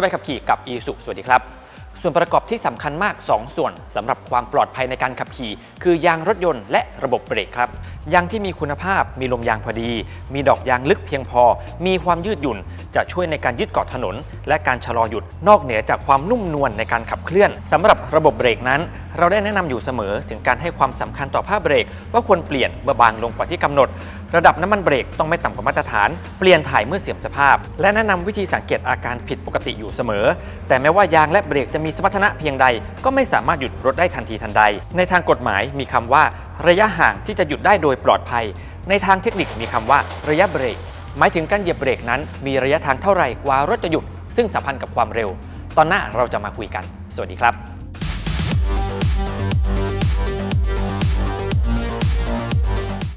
ใบขับขี่กับ e ีสุสวัสดีครับ ส่วนประกอบที่สำคัญมาก 2 ส่วนสำหรับความปลอดภัยในการขับขี่ คือยางรถยนต์และระบบเบรกครับยางที่มีคุณภาพ มีลมยางพอดี มีดอกยางลึกเพียงพอ มีความยืดหยุ่น จะช่วยในการยึดเกาะถนน และการชะลอหยุดนอกเหนือจากความนุ่มนวลในการขับเคลื่อนสำหรับระบบเบรกนั้น เราได้แนะนำอยู่เสมอถึงการให้ความสำคัญต่อผ้าเบรก ว่าควรเปลี่ยนเมื่อบางลงกว่าที่กำหนด ระดับน้ำมันเบรกต้องไม่ต่ำกว่ามาตรฐาน เปลี่ยนถ่ายเมื่อเสื่อมสภาพ และแนะนำวิธีสังเกตอาการผิดปกติอยู่เสมอ แต่แม้ว่ายางและเบรกจะมีสมรรถนะเพียงใด ก็ไม่สามารถหยุดรถได้ทันทีทันใด ในทางกฎหมายมีคำว่า ระยะห่างที่จะหยุดได้โดยปลอดภัย ในทางเทคนิคมีคำว่าระยะเบรก หมายถึงการเหยียบเบรกนั้น มีระยะทางเท่าไหร่กว่ารถจะหยุด ซึ่งสัมพันธ์กับความเร็ว ตอนหน้าเราจะมาคุยกัน สวัสดีครับ